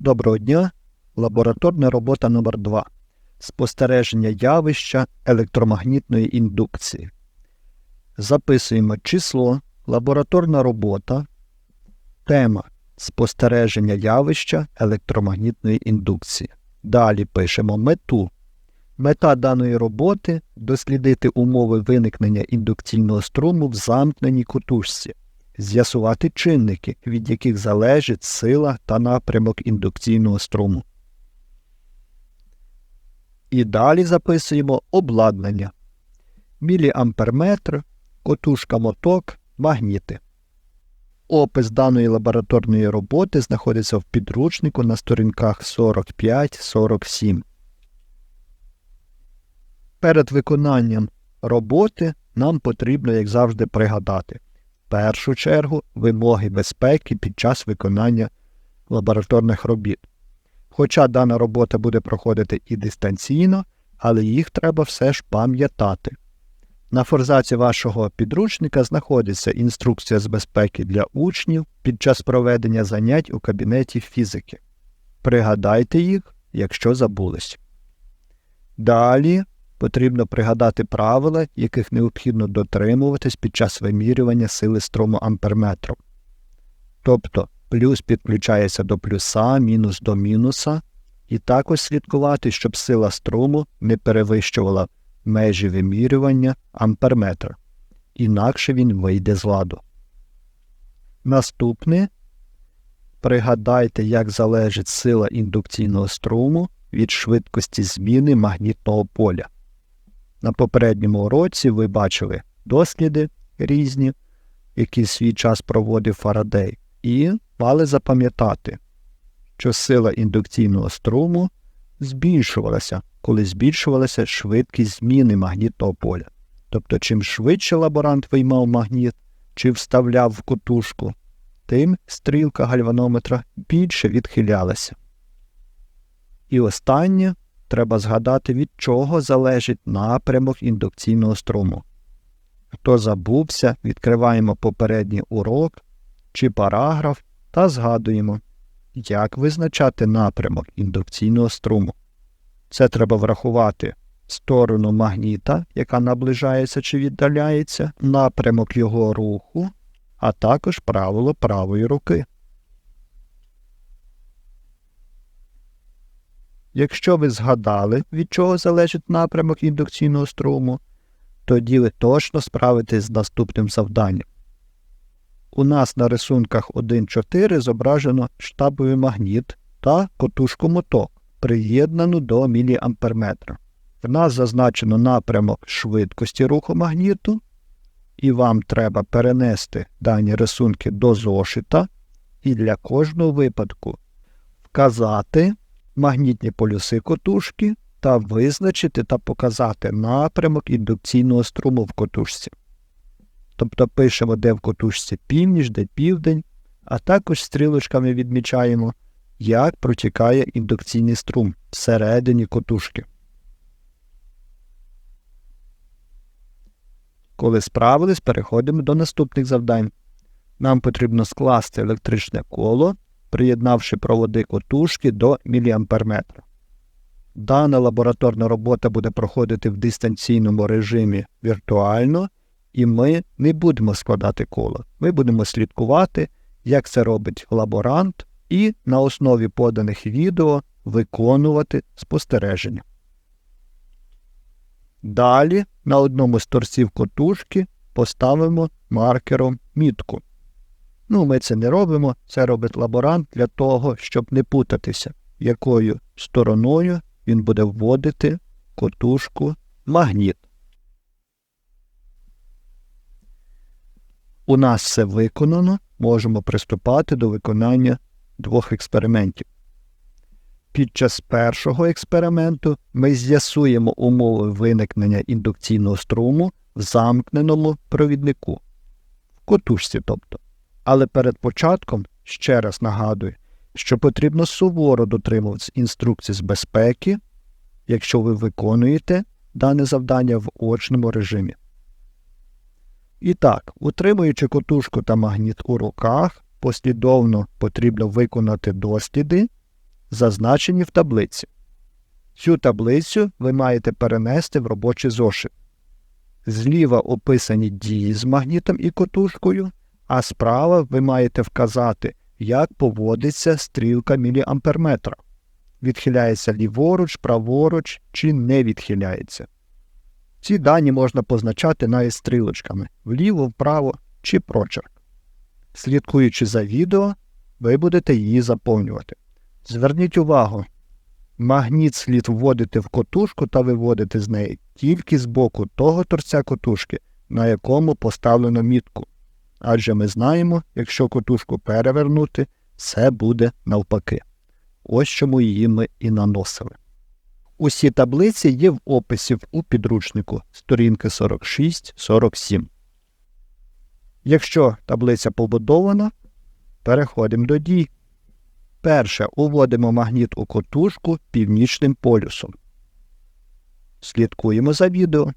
Доброго дня. Лабораторна робота номер 2 Спостереження явища електромагнітної індукції. Записуємо число, лабораторна робота, тема спостереження явища електромагнітної індукції. Далі пишемо мету. Мета даної роботи дослідити умови виникнення індукційного струму в замкненій кутушці, з'ясувати чинники, від яких залежить сила та напрямок індукційного струму. І далі записуємо обладнання. Міліамперметр, котушка моток, магніти. Опис даної лабораторної роботи знаходиться в підручнику на сторінках 45-47. Перед виконанням роботи нам потрібно, як завжди, пригадати першу чергу вимоги безпеки під час виконання лабораторних робіт. Хоча дана робота буде проходити і дистанційно, але їх треба все ж пам'ятати. На форзаці вашого підручника знаходиться інструкція з безпеки для учнів під час проведення занять у кабінеті фізики. Пригадайте їх, якщо забулись. Далі потрібно пригадати правила, яких необхідно дотримуватись під час вимірювання сили струму амперметром. Тобто плюс підключається до плюса, мінус до мінуса, і також слідкувати, щоб сила струму не перевищувала межі вимірювання амперметра, інакше він вийде з ладу. Наступне пригадайте, як залежить сила індукційного струму від швидкості зміни магнітного поля. На попередньому уроці ви бачили досліди різні, які свій час проводив Фарадей, і мали запам'ятати, що сила індукційного струму збільшувалася, коли збільшувалася швидкість зміни магнітного поля. Тобто, чим швидше лаборант виймав магніт чи вставляв в кутушку, тим стрілка гальванометра більше відхилялася. І останнє треба згадати, від чого залежить напрямок індукційного струму. Хто забувся, відкриваємо попередній урок чи параграф та згадуємо, як визначати напрямок індукційного струму. Це треба врахувати сторону магніта, яка наближається чи віддаляється, напрямок його руху, а також правило правої руки. Якщо ви згадали, від чого залежить напрямок індукційного струму, тоді ви точно справитесь з наступним завданням. У нас на рисунках 1.4 зображено штабовий магніт та котушку моток, приєднану до міліамперметра. В нас зазначено напрямок швидкості руху магніту, і вам треба перенести дані рисунки до зошита і для кожного випадку вказати магнітні полюси котушки та визначити та показати напрямок індукційного струму в котушці. Тобто пишемо, де в котушці північ, де південь, а також стрілочками відмічаємо, як протікає індукційний струм всередині котушки. Коли справились, переходимо до наступних завдань. Нам потрібно скласти електричне коло, приєднавши проводи котушки до міліамперметра. Дана лабораторна робота буде проходити в дистанційному режимі віртуально, і ми не будемо складати коло. Ми будемо слідкувати, як це робить лаборант, і на основі поданих відео виконувати спостереження. Далі на одному з торців котушки поставимо маркером мітку. Ну, ми це не робимо, це робить лаборант для того, щоб не путатися, якою стороною він буде вводити котушку магніт. У нас все виконано, можемо приступати до виконання двох експериментів. Під час першого експерименту ми з'ясуємо умови виникнення індукційного струму в замкненому провіднику, в котушці тобто. Але перед початком ще раз нагадую, що потрібно суворо дотримуватися інструкцій з безпеки, якщо ви виконуєте дане завдання в очному режимі. І так, утримуючи котушку та магніт у руках, послідовно потрібно виконати досліди зазначені в таблиці. Цю таблицю ви маєте перенести в робочий зошит. Зліва описані дії з магнітом і котушкою, а справа ви маєте вказати, як поводиться стрілка міліамперметра. Відхиляється ліворуч, праворуч чи не відхиляється. Ці дані можна позначати навіть стрілочками вліво, вправо чи прочерк. Слідкуючи за відео, ви будете її заповнювати. Зверніть увагу, магніт слід вводити в котушку та виводити з неї тільки з боку того торця котушки, на якому поставлено мітку. Адже ми знаємо, якщо котушку перевернути, все буде навпаки. Ось чому її ми і наносили. Усі таблиці є в описі у підручнику сторінки 46-47. Якщо таблиця побудована, переходимо до дій. Перше. Уводимо магніт у котушку північним полюсом. Слідкуємо за відео.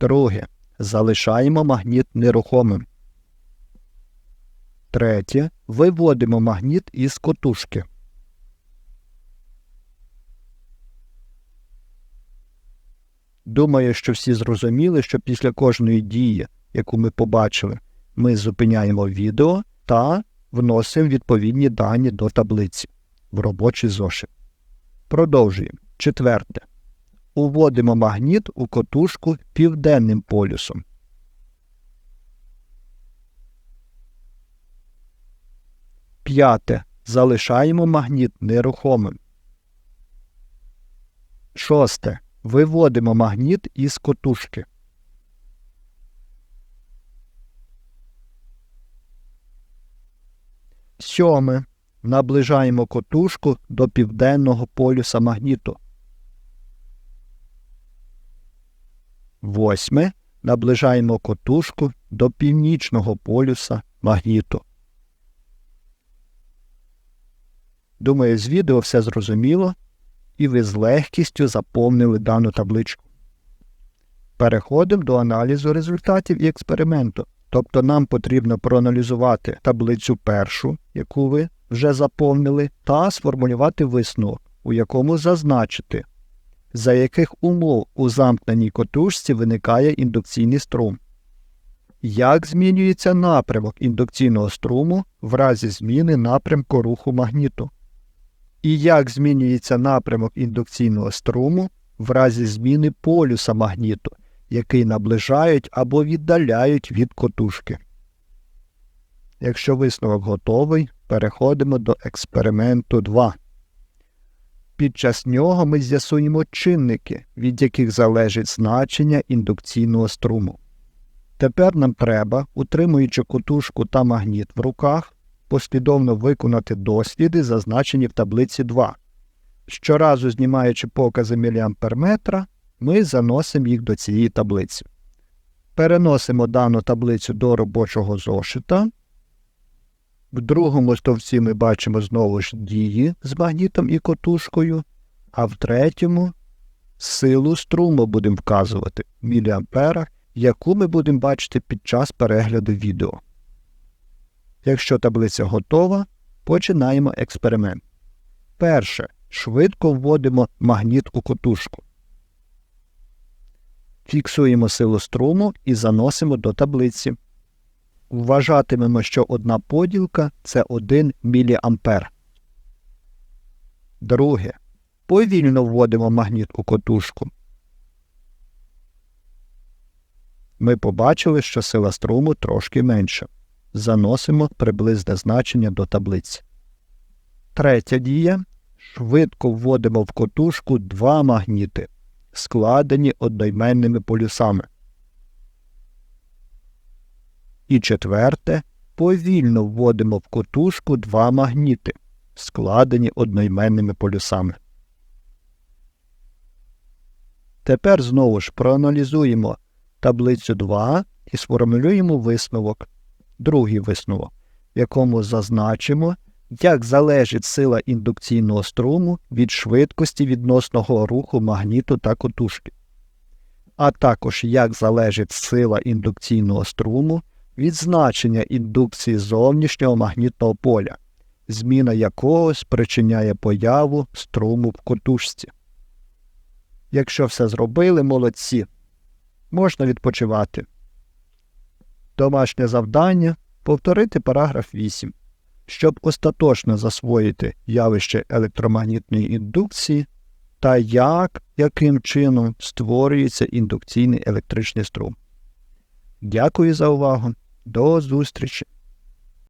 Друге. Залишаємо магніт нерухомим. Третє. Виводимо магніт із котушки. Думаю, що всі зрозуміли, що після кожної дії, яку ми побачили, ми зупиняємо відео та вносимо відповідні дані до таблиці в робочий зошит. Продовжуємо. Четверте. Уводимо магніт у котушку південним полюсом. П'яте. Залишаємо магніт нерухомим. Шосте. Виводимо магніт із котушки. Сьоме. Наближаємо котушку до південного полюса магніту. Восьме. Наближаємо котушку до північного полюса магніту. Думаю, з відео все зрозуміло, і ви з легкістю заповнили дану табличку. Переходимо до аналізу результатів і експерименту. Тобто нам потрібно проаналізувати таблицю першу, яку ви вже заповнили, та сформулювати висновок, у якому зазначити, за яких умов у замкненій котушці виникає індукційний струм, як змінюється напрямок індукційного струму в разі зміни напрямку руху магніту, і як змінюється напрямок індукційного струму в разі зміни полюса магніту, який наближають або віддаляють від котушки. Якщо висновок готовий, переходимо до експерименту 2. Під час нього ми з'ясуємо чинники, від яких залежить значення індукційного струму. Тепер нам треба, утримуючи котушку та магніт в руках, послідовно виконати досліди, зазначені в таблиці 2. Щоразу знімаючи покази міліамперметра, ми заносимо їх до цієї таблиці. Переносимо дану таблицю до робочого зошита. В другому стовпці ми бачимо знову ж дії з магнітом і котушкою, а в третьому силу струму будемо вказувати в міліамперах, яку ми будемо бачити під час перегляду відео. Якщо таблиця готова, починаємо експеримент. Перше. Швидко вводимо магніт у котушку. Фіксуємо силу струму і заносимо до таблиці. Вважатимемо, що одна поділка це 1 мА. Друге. Повільно вводимо магніт у котушку. Ми побачили, що сила струму трошки менша. Заносимо приблизне значення до таблиці. Третя дія. Швидко вводимо в котушку два магніти, складені одноіменними полюсами. І четверте. Повільно вводимо в котушку два магніти, складені одноіменними полюсами. Тепер знову ж проаналізуємо таблицю 2 і сформулюємо висновок, другий висновок, в якому зазначимо, як залежить сила індукційного струму від швидкості відносного руху магніту та котушки, а також як залежить сила індукційного струму Відзначення індукції зовнішнього магнітного поля, зміна якого спричиняє появу струму в котушці. Якщо все зробили, молодці. Можна відпочивати. Домашнє завдання повторити параграф 8. Щоб остаточно засвоїти явище електромагнітної індукції та як, яким чином створюється індукційний електричний струм. Дякую за увагу. До зустрічі!